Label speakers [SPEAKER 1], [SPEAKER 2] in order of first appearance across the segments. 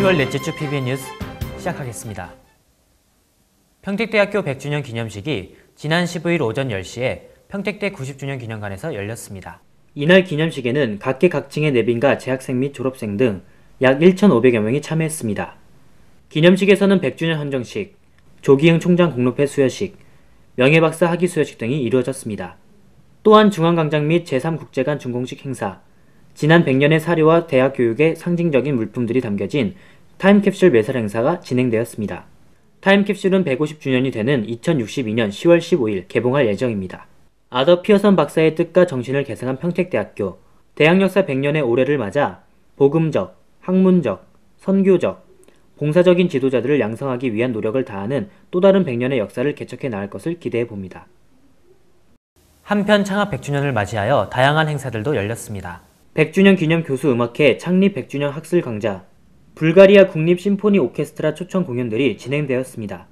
[SPEAKER 1] 10월 넷째 주 PBN 뉴스 시작하겠습니다. 평택대학교 100주년 기념식이 지난 15일 오전 10시에 평택대 90주년 기념관에서 열렸습니다. 이날 기념식에는 각계각층의 내빈과 재학생 및 졸업생 등 약 1,500여 명이 참여했습니다. 기념식에서는 100주년 헌정식, 조기흥 총장 공로패 수여식, 명예박사 학위 수여식 등이 이루어졌습니다. 또한 중앙광장 및 제3국제관 준공식 행사, 지난 100년의 사료와 대학 교육의 상징적인 물품들이 담겨진 타임캡슐 매설 행사가 진행되었습니다. 타임캡슐은 150주년이 되는 2062년 10월 15일 개봉할 예정입니다. 아더 피어선 박사의 뜻과 정신을 계승한 평택대학교, 대학 역사 100년의 올해를 맞아 복음적, 학문적, 선교적, 봉사적인 지도자들을 양성하기 위한 노력을 다하는 또 다른 100년의 역사를 개척해 나갈 것을 기대해 봅니다. 한편 창업 100주년을 맞이하여 다양한 행사들도 열렸습니다. 100주년 기념 교수 음악회 창립 100주년 학술 강좌, 불가리아 국립 심포니 오케스트라 초청 공연들이 진행되었습니다.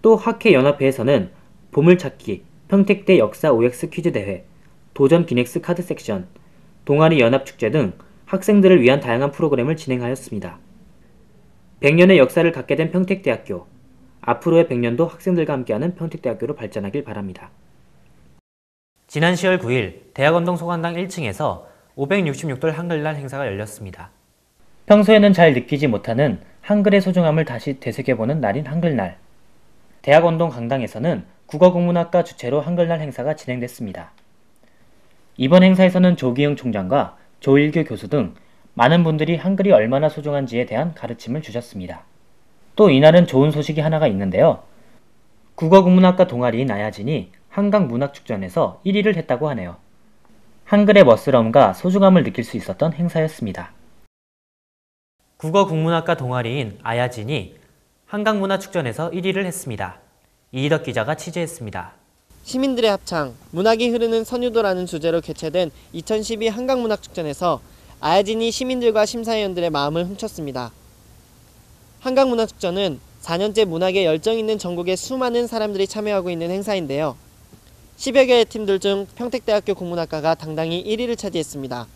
[SPEAKER 1] 또 학회 연합회에서는 보물찾기, 평택대 역사 OX 퀴즈 대회, 도전 기넥스 카드 섹션, 동아리 연합축제 등 학생들을 위한 다양한 프로그램을 진행하였습니다. 100년의 역사를 갖게 된 평택대학교, 앞으로의 100년도 학생들과 함께하는 평택대학교로 발전하길 바랍니다. 지난 10월 9일 대학원동 소관당 1층에서 566돌 한글날 행사가 열렸습니다. 평소에는 잘 느끼지 못하는 한글의 소중함을 다시 되새겨보는 날인 한글날. 대학원동 강당에서는 국어국문학과 주최로 한글날 행사가 진행됐습니다. 이번 행사에서는 조기영 총장과 조일규 교수 등 많은 분들이 한글이 얼마나 소중한지에 대한 가르침을 주셨습니다. 또 이날은 좋은 소식이 하나가 있는데요. 국어국문학과 동아리인 아야진이 한강문학축전에서 1위를 했다고 하네요. 한글의 멋스러움과 소중함을 느낄 수 있었던 행사였습니다. 국어 국문학과 동아리인 아야진이 한강문화축전에서 1위를 했습니다. 이희덕 기자가 취재했습니다.
[SPEAKER 2] 시민들의 합창, 문학이 흐르는 선유도라는 주제로 개최된 2012 한강문학축전에서 아야진이 시민들과 심사위원들의 마음을 훔쳤습니다. 한강문화축전은 4년째 문학에 열정 있는 전국의 수많은 사람들이 참여하고 있는 행사인데요. 10여 개의 팀들 중 평택대학교 국문학과가 당당히 1위를 차지했습니다.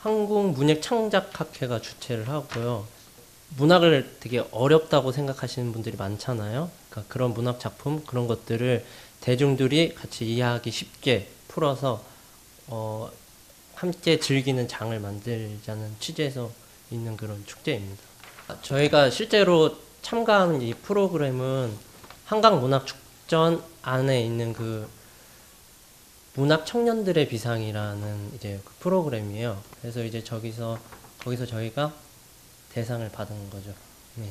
[SPEAKER 3] 한국문예창작학회가 주최를 하고요. 문학을 되게 어렵다고 생각하시는 분들이 많잖아요. 그러니까 그런 문학 작품 그런 것들을 대중들이 같이 이해하기 쉽게 풀어서 어, 함께 즐기는 장을 만들자는 취지에서 있는 그런 축제입니다. 저희가 실제로 참가한 이 프로그램은 한강 문학 축전 안에 있는 그 문학 청년들의 비상이라는 이제 그 프로그램이에요. 그래서 이제 저기서 거기서 저희가 대상을 받은 거죠. 네.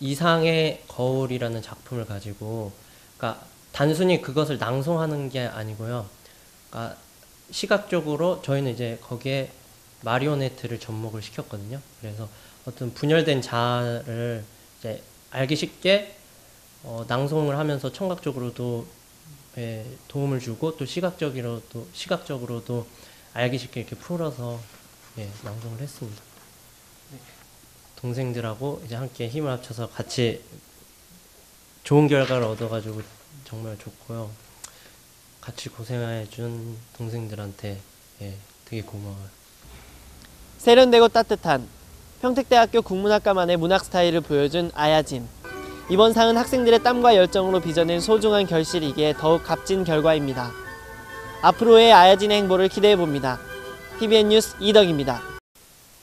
[SPEAKER 3] 이상의 거울이라는 작품을 가지고, 그러니까 단순히 그것을 낭송하는 게 아니고요. 그러니까 시각적으로 저희는 이제 거기에 마리오네트를 접목을 시켰거든요. 그래서 어떤 분열된 자를 이제 알기 쉽게 어, 낭송을 하면서 청각적으로도 예, 도움을 주고 또 시각적으로도 시각적으로도 알기 쉽게 이렇게 풀어서 예, 낭송을 했습니다. 동생들하고 이제 함께 힘을 합쳐서 같이 좋은 결과를 얻어가지고 정말 좋고요. 같이 고생해준 동생들한테 예, 되게 고마워요.
[SPEAKER 2] 세련되고 따뜻한 평택대학교 국문학과만의 문학 스타일을 보여준 아야진. 이번 상은 학생들의 땀과 열정으로 빚어낸 소중한 결실이기에 더욱 값진 결과입니다. 앞으로의 아야진의 행보를 기대해 봅니다. TVN 뉴스 이덕입니다.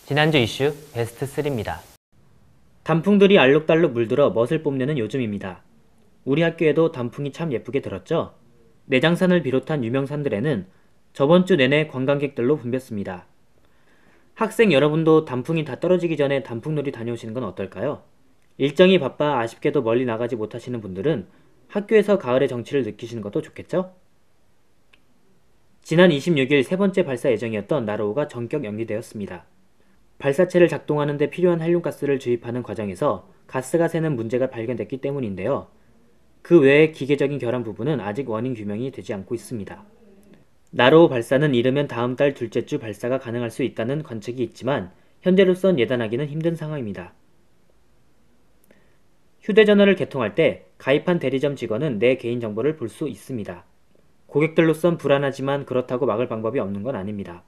[SPEAKER 1] 지난주 이슈 베스트 3입니다. 단풍들이 알록달록 물들어 멋을 뽐내는 요즘입니다. 우리 학교에도 단풍이 참 예쁘게 들었죠? 내장산을 비롯한 유명산들에는 저번 주 내내 관광객들로 붐볐습니다. 학생 여러분도 단풍이 다 떨어지기 전에 단풍놀이 다녀오시는 건 어떨까요? 일정이 바빠 아쉽게도 멀리 나가지 못하시는 분들은 학교에서 가을의 정취를 느끼시는 것도 좋겠죠? 지난 26일 세 번째 발사 예정이었던 나로우가 전격 연기되었습니다. 발사체를 작동하는 데 필요한 헬륨가스를 주입하는 과정에서 가스가 새는 문제가 발견됐기 때문인데요. 그 외에 기계적인 결함 부분은 아직 원인 규명이 되지 않고 있습니다. 나로우 발사는 이르면 다음 달 둘째 주 발사가 가능할 수 있다는 관측이 있지만 현재로선 예단하기는 힘든 상황입니다. 휴대전화를 개통할 때 가입한 대리점 직원은 내 개인정보를 볼 수 있습니다. 고객들로선 불안하지만 그렇다고 막을 방법이 없는 건 아닙니다.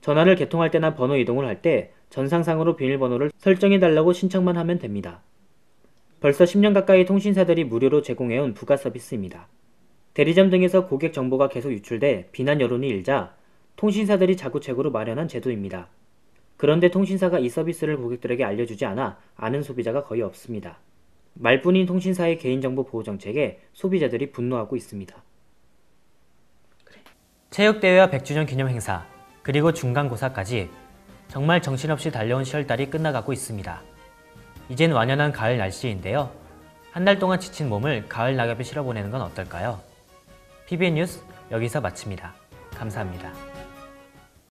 [SPEAKER 1] 전화를 개통할 때나 번호 이동을 할 때 전상상으로 비밀번호를 설정해달라고 신청만 하면 됩니다. 벌써 10년 가까이 통신사들이 무료로 제공해온 부가 서비스입니다. 대리점 등에서 고객 정보가 계속 유출돼 비난 여론이 일자 통신사들이 자구책으로 마련한 제도입니다. 그런데 통신사가 이 서비스를 고객들에게 알려주지 않아 아는 소비자가 거의 없습니다. 말뿐인 통신사의 개인정보 보호 정책에 소비자들이 분노하고 있습니다. 체육대회와 100주년 기념 행사, 그리고 중간고사까지 정말 정신없이 달려온 10월달이 끝나가고 있습니다. 이젠 완연한 가을 날씨인데요. 한 달 동안 지친 몸을 가을 낙엽에 실어보내는 건 어떨까요? PBN 뉴스 여기서 마칩니다. 감사합니다.